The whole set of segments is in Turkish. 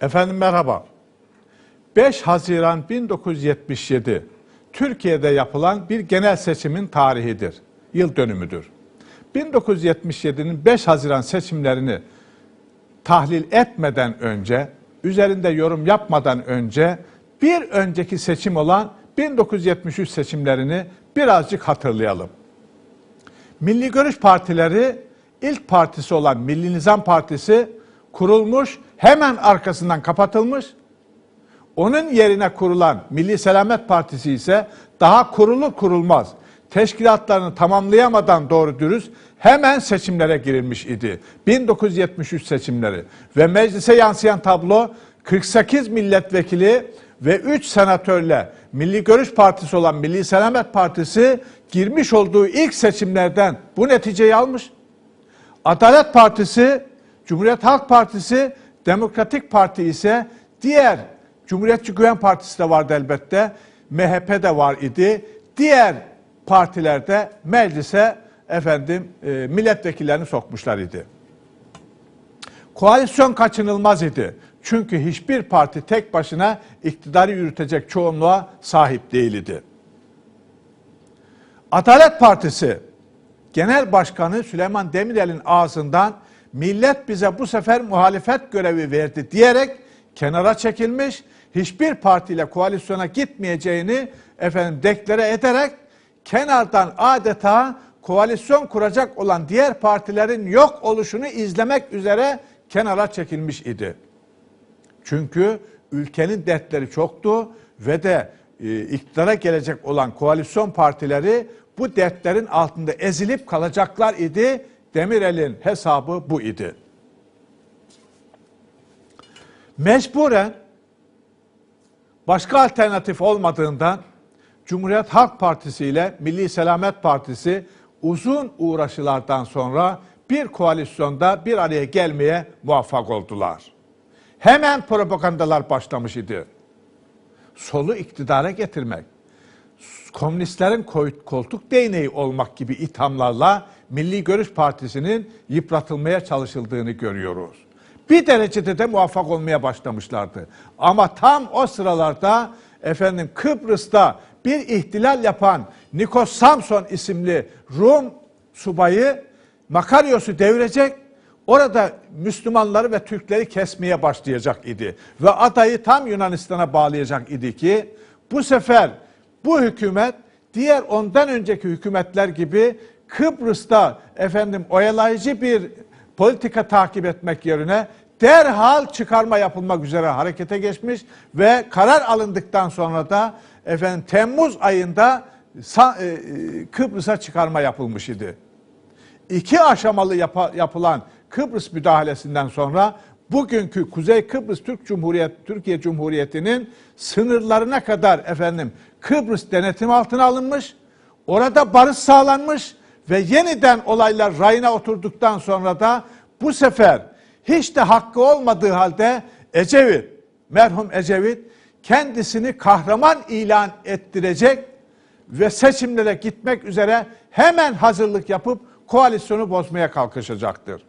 Efendim merhaba. 5 Haziran 1977 Türkiye'de yapılan bir genel seçimin tarihidir. Yıl dönümüdür. 1977'nin 5 Haziran seçimlerini tahlil etmeden önce, üzerinde yorum yapmadan önce bir önceki seçim olan 1973 seçimlerini birazcık hatırlayalım. Milli Görüş Partileri ilk partisi olan Milli Nizam Partisi kurulmuş, hemen arkasından kapatılmış. Onun yerine kurulan Milli Selamet Partisi ise daha kurulur kurulmaz teşkilatlarını tamamlayamadan doğru dürüst hemen seçimlere girilmiş idi. 1973 seçimleri ve meclise yansıyan tablo 48 milletvekili ve 3 senatörle Milli Görüş Partisi olan Milli Selamet Partisi girmiş olduğu ilk seçimlerden bu neticeyi almış. Adalet Partisi, Cumhuriyet Halk Partisi, Demokratik Parti ise diğer Cumhuriyetçi Güven Partisi de vardı elbette. MHP de var idi. Diğer partilerde meclise efendim e, milletvekillerini sokmuşlar idi. Koalisyon kaçınılmaz idi. Çünkü hiçbir parti tek başına iktidarı yürütecek çoğunluğa sahip değildi. Adalet Partisi Genel Başkanı Süleyman Demirel'in ağzından millet bize bu sefer muhalefet görevi verdi diyerek kenara çekilmiş, hiçbir partiyle koalisyona gitmeyeceğini efendim deklare ederek kenardan adeta koalisyon kuracak olan diğer partilerin yok oluşunu izlemek üzere kenara çekilmiş idi. Çünkü ülkenin dertleri çoktu ve de e, iktidara gelecek olan koalisyon partileri bu dertlerin altında ezilip kalacaklar idi. Demirel'in hesabı bu idi. Mecburen başka alternatif olmadığından Cumhuriyet Halk Partisi ile Milli Selamet Partisi uzun uğraşılardan sonra bir koalisyonda bir araya gelmeye muvaffak oldular. Hemen propagandalar başlamış idi. Solu iktidara getirmek, komünistlerin koltuk değneği olmak gibi ithamlarla Milli Görüş Partisi'nin yıpratılmaya çalışıldığını görüyoruz. Bir derecede de muvaffak olmaya başlamışlardı. Ama tam o sıralarda efendim Kıbrıs'ta bir ihtilal yapan Nikos Samson isimli Rum subayı Makaryos'u devirecek, orada Müslümanları ve Türkleri kesmeye başlayacak idi. Ve adayı tam Yunanistan'a bağlayacak idi ki bu sefer bu hükümet diğer ondan önceki hükümetler gibi Kıbrıs'ta efendim oyalayıcı bir politika takip etmek yerine derhal çıkarma yapılmak üzere harekete geçmiş ve karar alındıktan sonra da efendim Temmuz ayında e, Kıbrıs'a çıkarma yapılmış idi. İki aşamalı yap yapılan Kıbrıs müdahalesinden sonra bugünkü Kuzey Kıbrıs Türk Cumhuriyet Türkiye Cumhuriyeti'nin sınırlarına kadar efendim Kıbrıs denetim altına alınmış. Orada barış sağlanmış ve yeniden olaylar rayına oturduktan sonra da bu sefer hiç de hakkı olmadığı halde Ecevit, merhum Ecevit kendisini kahraman ilan ettirecek ve seçimlere gitmek üzere hemen hazırlık yapıp koalisyonu bozmaya kalkışacaktır.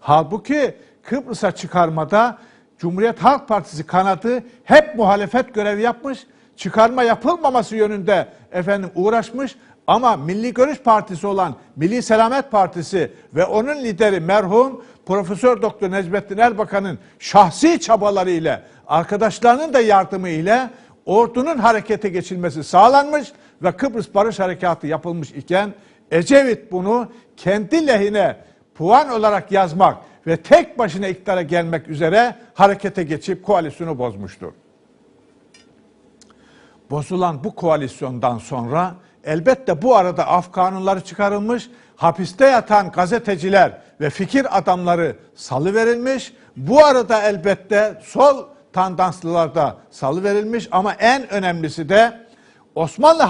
Halbuki Kıbrıs'a çıkarmada Cumhuriyet Halk Partisi kanadı hep muhalefet görevi yapmış, çıkarma yapılmaması yönünde efendim uğraşmış ama Milli Görüş Partisi olan Milli Selamet Partisi ve onun lideri merhum Profesör Doktor Necmettin Erbakan'ın şahsi çabaları ile arkadaşlarının da yardımı ile ordunun harekete geçilmesi sağlanmış ve Kıbrıs Barış Harekatı yapılmış iken Ecevit bunu kendi lehine puan olarak yazmak ve tek başına iktidara gelmek üzere harekete geçip koalisyonu bozmuştur. Bozulan bu koalisyondan sonra elbette bu arada af kanunları çıkarılmış, hapiste yatan gazeteciler ve fikir adamları salı verilmiş. Bu arada elbette sol tandanslılar da salı verilmiş ama en önemlisi de Osmanlı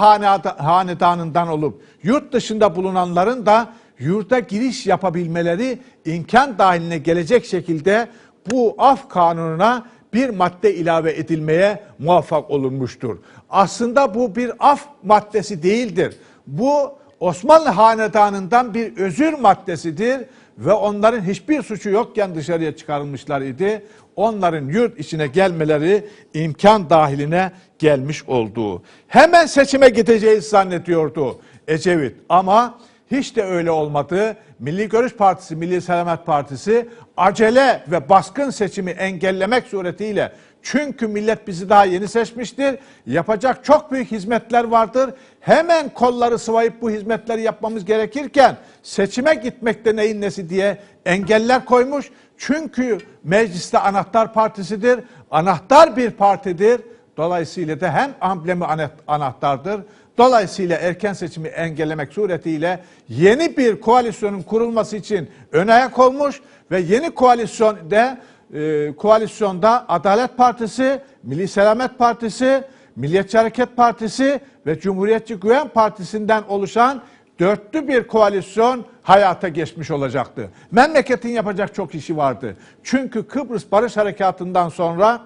hanedanından olup yurt dışında bulunanların da yurda giriş yapabilmeleri imkan dahiline gelecek şekilde bu af kanununa bir madde ilave edilmeye muvaffak olunmuştur. Aslında bu bir af maddesi değildir. Bu Osmanlı hanedanından bir özür maddesidir ve onların hiçbir suçu yokken dışarıya çıkarılmışlar idi. Onların yurt içine gelmeleri imkan dahiline gelmiş olduğu. Hemen seçime gideceğiz zannediyordu Ecevit ama hiç de öyle olmadı. Milli Görüş Partisi, Milli Selamet Partisi acele ve baskın seçimi engellemek suretiyle çünkü millet bizi daha yeni seçmiştir. Yapacak çok büyük hizmetler vardır. Hemen kolları sıvayıp bu hizmetleri yapmamız gerekirken seçime gitmekte neyin nesi diye engeller koymuş. Çünkü mecliste anahtar partisidir. Anahtar bir partidir. Dolayısıyla da hem amblemi ana- anahtardır. Dolayısıyla erken seçimi engellemek suretiyle yeni bir koalisyonun kurulması için ön ayak olmuş ve yeni koalisyonda e, koalisyonda Adalet Partisi, Milli Selamet Partisi, Milliyetçi Hareket Partisi ve Cumhuriyetçi Güven Partisi'nden oluşan dörtlü bir koalisyon hayata geçmiş olacaktı. Memleketin yapacak çok işi vardı. Çünkü Kıbrıs Barış Harekatı'ndan sonra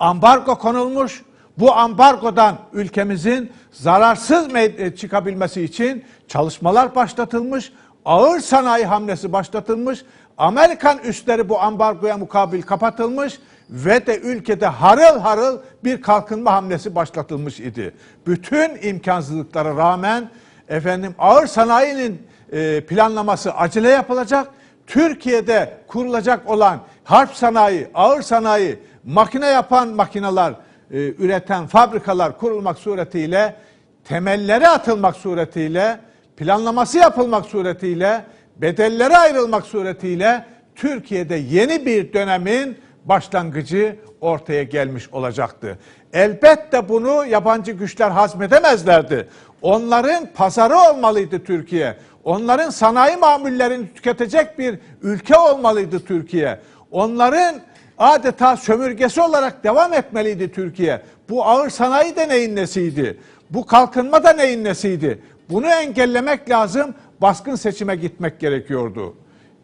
ambargo konulmuş. Bu ambargodan ülkemizin zararsız e, çıkabilmesi için çalışmalar başlatılmış. Ağır sanayi hamlesi başlatılmış. Amerikan üsleri bu ambargoya mukabil kapatılmış ve de ülkede harıl harıl bir kalkınma hamlesi başlatılmış idi. Bütün imkansızlıklara rağmen efendim ağır sanayinin e, planlaması acele yapılacak. Türkiye'de kurulacak olan harp sanayi, ağır sanayi, makine yapan makineler, e, üreten fabrikalar kurulmak suretiyle, temelleri atılmak suretiyle, planlaması yapılmak suretiyle, bedelleri ayrılmak suretiyle Türkiye'de yeni bir dönemin başlangıcı ortaya gelmiş olacaktı. Elbette bunu yabancı güçler hazmedemezlerdi. Onların pazarı olmalıydı Türkiye. Onların sanayi mamullerini tüketecek bir ülke olmalıydı Türkiye. Onların adeta sömürgesi olarak devam etmeliydi Türkiye. Bu ağır sanayi de neyin nesiydi? Bu kalkınma da neyin nesiydi? Bunu engellemek lazım. Baskın seçime gitmek gerekiyordu.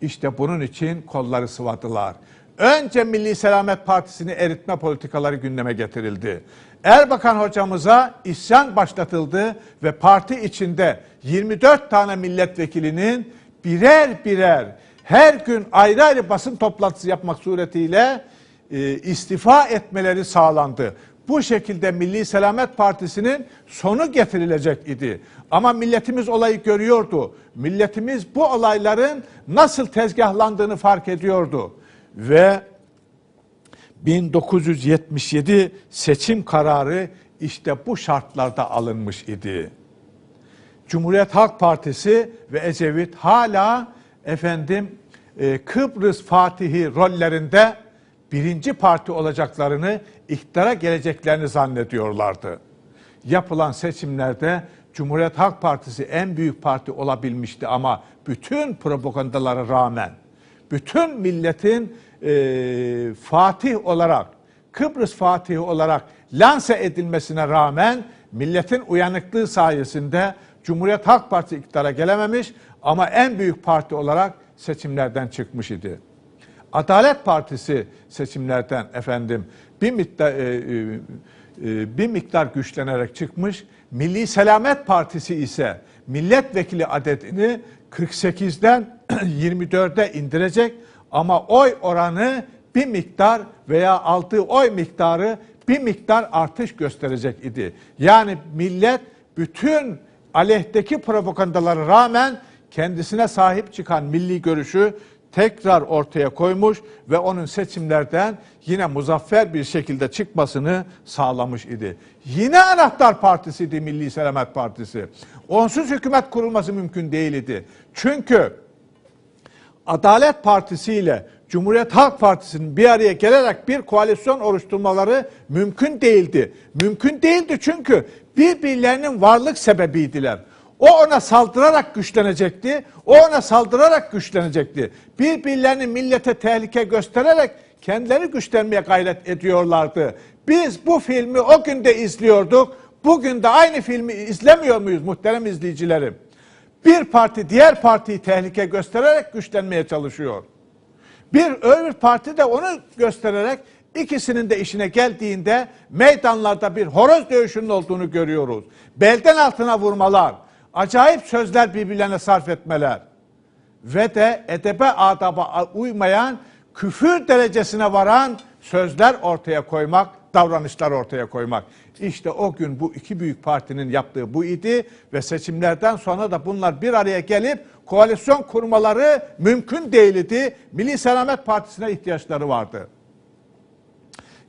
İşte bunun için kolları sıvadılar. Önce Milli Selamet Partisi'ni eritme politikaları gündeme getirildi. Erbakan hocamıza isyan başlatıldı ve parti içinde 24 tane milletvekilinin birer birer her gün ayrı ayrı basın toplantısı yapmak suretiyle e, istifa etmeleri sağlandı. Bu şekilde Milli Selamet Partisi'nin sonu getirilecek idi. Ama milletimiz olayı görüyordu. Milletimiz bu olayların nasıl tezgahlandığını fark ediyordu. Ve 1977 seçim kararı işte bu şartlarda alınmış idi. Cumhuriyet Halk Partisi ve Ecevit hala efendim Kıbrıs Fatihi rollerinde birinci parti olacaklarını, iktidara geleceklerini zannediyorlardı. Yapılan seçimlerde Cumhuriyet Halk Partisi en büyük parti olabilmişti ama bütün propagandalara rağmen, bütün milletin e, Fatih olarak, Kıbrıs Fatihi olarak lanse edilmesine rağmen milletin uyanıklığı sayesinde Cumhuriyet Halk Partisi iktidara gelememiş ama en büyük parti olarak seçimlerden çıkmış idi. Adalet Partisi seçimlerden efendim bir miktar e, e, e, bir miktar güçlenerek çıkmış. Milli Selamet Partisi ise milletvekili adedini 48'den 24'e indirecek ama oy oranı bir miktar veya aldığı oy miktarı bir miktar artış gösterecek idi. Yani millet bütün aleyhteki propagandalara rağmen kendisine sahip çıkan milli görüşü tekrar ortaya koymuş ve onun seçimlerden yine muzaffer bir şekilde çıkmasını sağlamış idi. Yine anahtar partisiydi Milli Selamet Partisi. Onsuz hükümet kurulması mümkün değildi. Çünkü Adalet Partisi ile Cumhuriyet Halk Partisi'nin bir araya gelerek bir koalisyon oluşturmaları mümkün değildi. Mümkün değildi çünkü birbirlerinin varlık sebebiydiler. O ona saldırarak güçlenecekti. O ona saldırarak güçlenecekti. Birbirlerini millete tehlike göstererek kendileri güçlenmeye gayret ediyorlardı. Biz bu filmi o gün de izliyorduk. Bugün de aynı filmi izlemiyor muyuz muhterem izleyicilerim? Bir parti diğer partiyi tehlike göstererek güçlenmeye çalışıyor. Bir öbür parti de onu göstererek ikisinin de işine geldiğinde meydanlarda bir horoz dövüşünün olduğunu görüyoruz. Belden altına vurmalar, acayip sözler birbirlerine sarf etmeler ve de edebe adaba uymayan küfür derecesine varan sözler ortaya koymak, davranışlar ortaya koymak. İşte o gün bu iki büyük partinin yaptığı bu idi ve seçimlerden sonra da bunlar bir araya gelip koalisyon kurmaları mümkün değildi. Milli Selamet Partisi'ne ihtiyaçları vardı.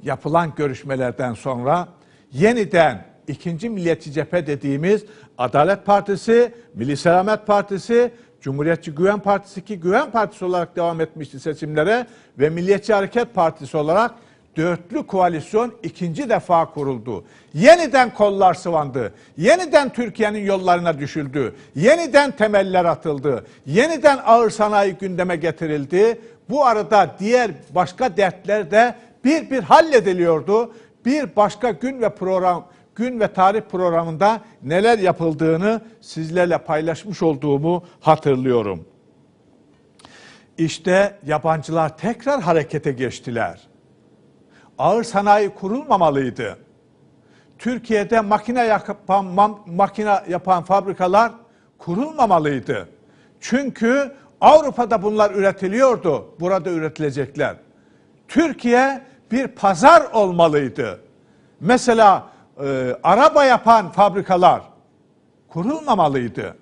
Yapılan görüşmelerden sonra yeniden ikinci milliyetçi cephe dediğimiz Adalet Partisi, Milli Selamet Partisi, Cumhuriyetçi Güven Partisi ki Güven Partisi olarak devam etmişti seçimlere ve Milliyetçi Hareket Partisi olarak dörtlü koalisyon ikinci defa kuruldu. Yeniden kollar sıvandı. Yeniden Türkiye'nin yollarına düşüldü. Yeniden temeller atıldı. Yeniden ağır sanayi gündeme getirildi. Bu arada diğer başka dertler de bir bir hallediliyordu. Bir başka gün ve program gün ve tarih programında neler yapıldığını sizlerle paylaşmış olduğumu hatırlıyorum. İşte yabancılar tekrar harekete geçtiler. Ağır sanayi kurulmamalıydı. Türkiye'de makine yapan makine yapan fabrikalar kurulmamalıydı. Çünkü Avrupa'da bunlar üretiliyordu. Burada üretilecekler. Türkiye bir pazar olmalıydı. Mesela e, araba yapan fabrikalar kurulmamalıydı.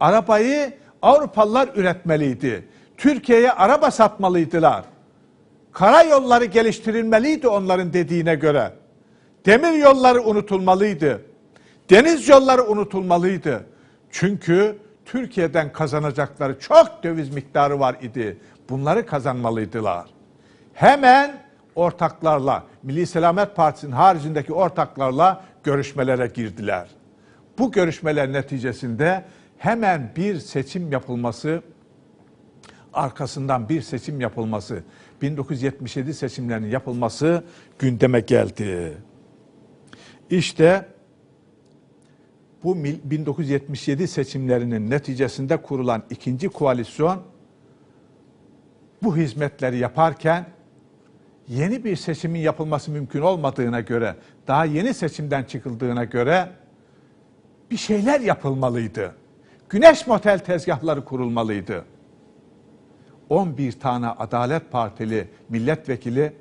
Arabayı Avrupalılar üretmeliydi. Türkiye'ye araba satmalıydılar. Karayolları geliştirilmeliydi onların dediğine göre. Demir yolları unutulmalıydı. Deniz yolları unutulmalıydı. Çünkü Türkiye'den kazanacakları çok döviz miktarı var idi. Bunları kazanmalıydılar. Hemen ortaklarla, Milli Selamet Partisi'nin haricindeki ortaklarla görüşmelere girdiler. Bu görüşmeler neticesinde hemen bir seçim yapılması, arkasından bir seçim yapılması, 1977 seçimlerinin yapılması gündeme geldi. İşte bu 1977 seçimlerinin neticesinde kurulan ikinci koalisyon bu hizmetleri yaparken yeni bir seçimin yapılması mümkün olmadığına göre, daha yeni seçimden çıkıldığına göre bir şeyler yapılmalıydı. Güneş motel tezgahları kurulmalıydı. 11 tane Adalet Partili milletvekili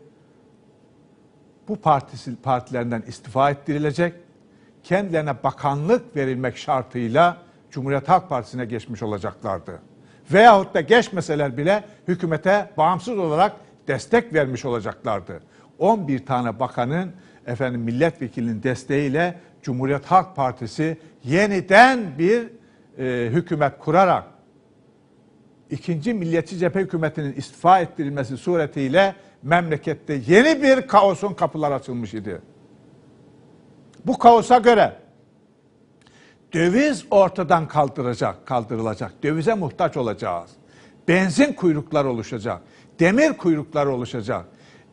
bu partisi, partilerinden istifa ettirilecek, kendilerine bakanlık verilmek şartıyla Cumhuriyet Halk Partisi'ne geçmiş olacaklardı. Veyahut da geçmeseler bile hükümete bağımsız olarak destek vermiş olacaklardı. 11 tane bakanın efendim milletvekilinin desteğiyle Cumhuriyet Halk Partisi yeniden bir e, hükümet kurarak ikinci Milliyetçi Cephe Hükümeti'nin istifa ettirilmesi suretiyle memlekette yeni bir kaosun kapıları açılmış idi. Bu kaosa göre döviz ortadan kaldıracak, kaldırılacak. Dövize muhtaç olacağız. Benzin kuyrukları oluşacak. Demir kuyrukları oluşacak.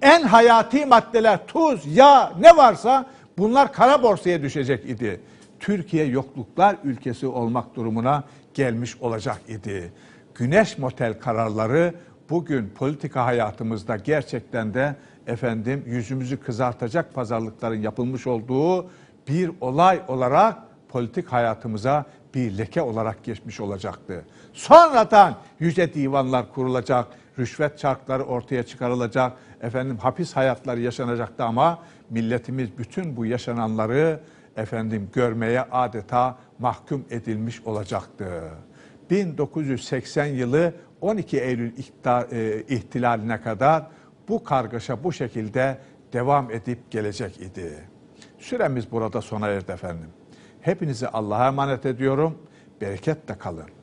En hayati maddeler tuz, yağ ne varsa bunlar kara borsaya düşecek idi. Türkiye yokluklar ülkesi olmak durumuna gelmiş olacak idi. Güneş motel kararları bugün politika hayatımızda gerçekten de efendim yüzümüzü kızartacak pazarlıkların yapılmış olduğu bir olay olarak politik hayatımıza bir leke olarak geçmiş olacaktı. Sonradan yüce divanlar kurulacak, rüşvet çarkları ortaya çıkarılacak, efendim hapis hayatları yaşanacaktı ama milletimiz bütün bu yaşananları efendim görmeye adeta mahkum edilmiş olacaktı. 1980 yılı 12 Eylül e, ihtilaline kadar bu kargaşa bu şekilde devam edip gelecek idi. Süremiz burada sona erdi efendim. Hepinizi Allah'a emanet ediyorum. Bereketle kalın.